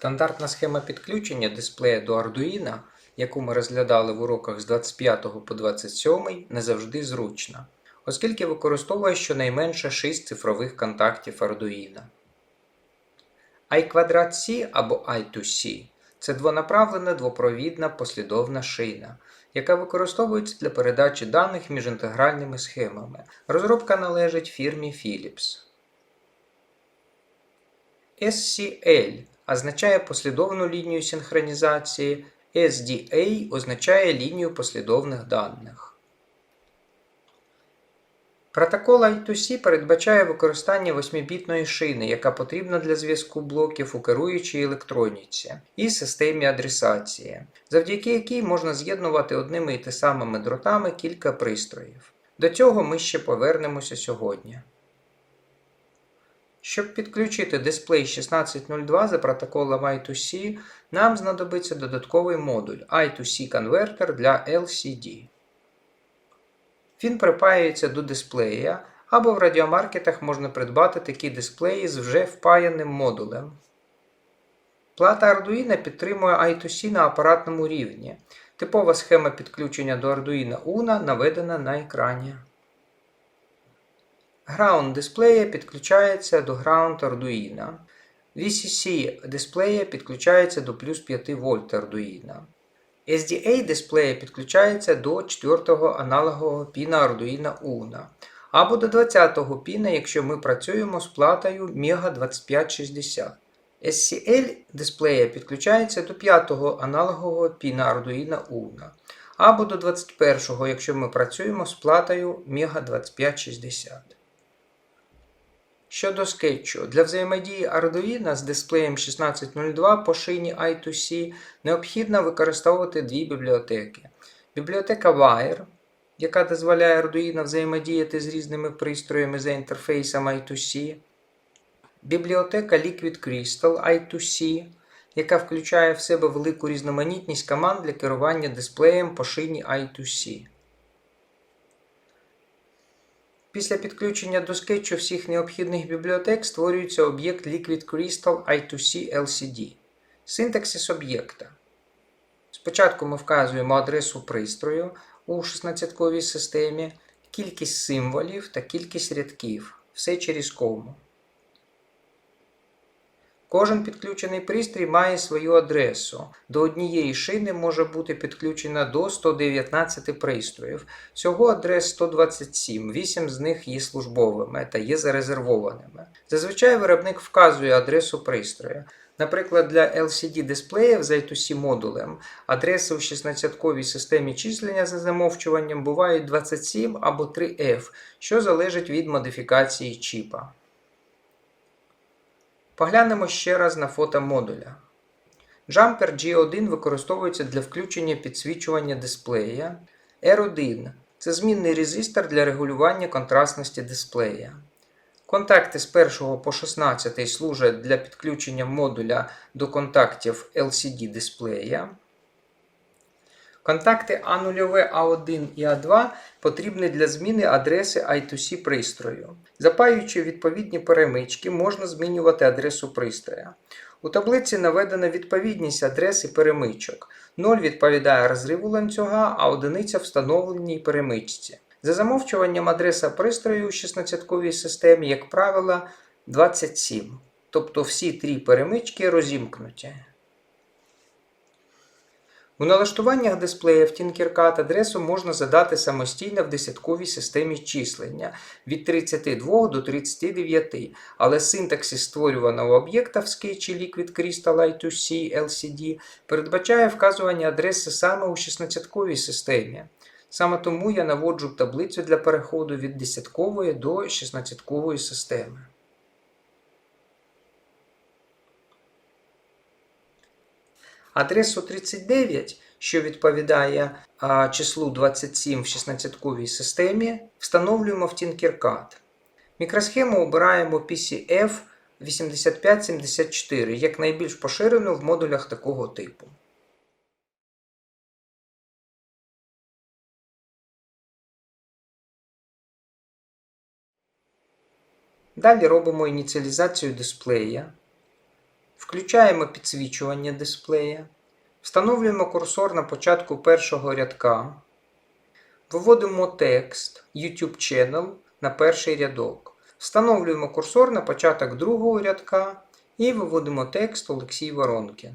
Стандартна схема підключення дисплея до Arduino, яку ми розглядали в уроках з 25 по 27, не завжди зручна, оскільки використовує щонайменше 6 цифрових контактів Arduino. I2C або I2C це двонаправлена двопровідна послідовна шина, яка використовується для передачі даних між інтегральними схемами. Розробка належить фірмі Philips. SCL означає послідовну лінію синхронізації, SDA означає лінію послідовних даних. Протокол I2C передбачає використання 8-бітної шини, яка потрібна для зв'язку блоків у керуючій електроніці і системі адресації, завдяки якій можна з'єднувати одними і те самими дротами кілька пристроїв. До цього ми ще повернемося сьогодні. Щоб підключити дисплей 1602 за протоколом I2C, нам знадобиться додатковий модуль I2C конвертер для LCD. Він припаюється до дисплея, або в радіомаркетах можна придбати такі дисплеї з вже впаяним модулем. Плата Arduino підтримує I2C на апаратному рівні. Типова схема підключення до Arduino Uno наведена на екрані. Ground дисплея підключається до Ground Arduino. VCC дисплея підключається до плюс 5 вольт Arduino. SDA дисплея підключається до 4-го аналогового піна Arduino Uno або до 20-го піна, якщо ми працюємо з платою Mega 2560. SCL дисплея підключається до 5-го аналогового піна Arduino Uno або до 21-го, якщо ми працюємо з платою Mega 2560. Щодо скетчу, для взаємодії Arduino з дисплеєм 1602 по шині I2C необхідно використовувати дві бібліотеки. Бібліотека Wire, яка дозволяє Arduino взаємодіяти з різними пристроями за інтерфейсом I2C. Бібліотека Liquid Crystal I2C, яка включає в себе велику різноманітність команд для керування дисплеєм по шині I2C. Після підключення до скетчу всіх необхідних бібліотек створюється об'єкт Liquid Crystal I2C LCD. Синтаксис об'єкта. Спочатку ми вказуємо адресу пристрою у 16-ковій системі, кількість символів та кількість рядків. Все через кому. Кожен підключений пристрій має свою адресу. До однієї шини може бути підключено до 119 пристроїв. Всього адрес 127, 8 з них є службовими та є зарезервованими. Зазвичай виробник вказує адресу пристрою. Наприклад, для LCD дисплеїв з I2C модулем адреси у 16-ковій системі числення за замовчуванням бувають 27 або 3F, що залежить від модифікації чіпа. Поглянемо ще раз на фото модуля. Jumper G1 використовується для включення підсвічування дисплея. R1 це змінний резистор для регулювання контрастності дисплея. Контакти з 1 по 16 служать для підключення модуля до контактів LCD дисплея. Контакти А0, А1 і А2 потрібні для зміни адреси I2C пристрою. Запаюючи відповідні перемички, можна змінювати адресу пристроя. У таблиці наведена відповідність адреси перемичок. 0 відповідає розриву ланцюга, а одиниця встановленій перемичці. За замовчуванням адреса пристрою у 16-ковій системі, як правило, 27. Тобто всі три перемички розімкнуті. У налаштуваннях дисплея в Tinkercad адресу можна задати самостійно в десятковій системі числення від 32 до 39, але синтаксис створюваного об'єкта в скетчі Liquid Crystal I2C LCD передбачає вказування адреси саме у 16-ковій системі. Саме тому я наводжу таблицю для переходу від десяткової до 16-кової системи. Адресу 39, що відповідає числу 27 в 16-ковій системі, встановлюємо в Tinkercad. Мікросхему обираємо PCF 8574 як найбільш поширену в модулях такого типу. Далі робимо ініціалізацію дисплея. Включаємо підсвічування дисплея. Встановлюємо курсор на початку першого рядка. Виводимо текст YouTube Channel на перший рядок. Встановлюємо курсор на початок другого рядка і виводимо текст Олексій Воронкін.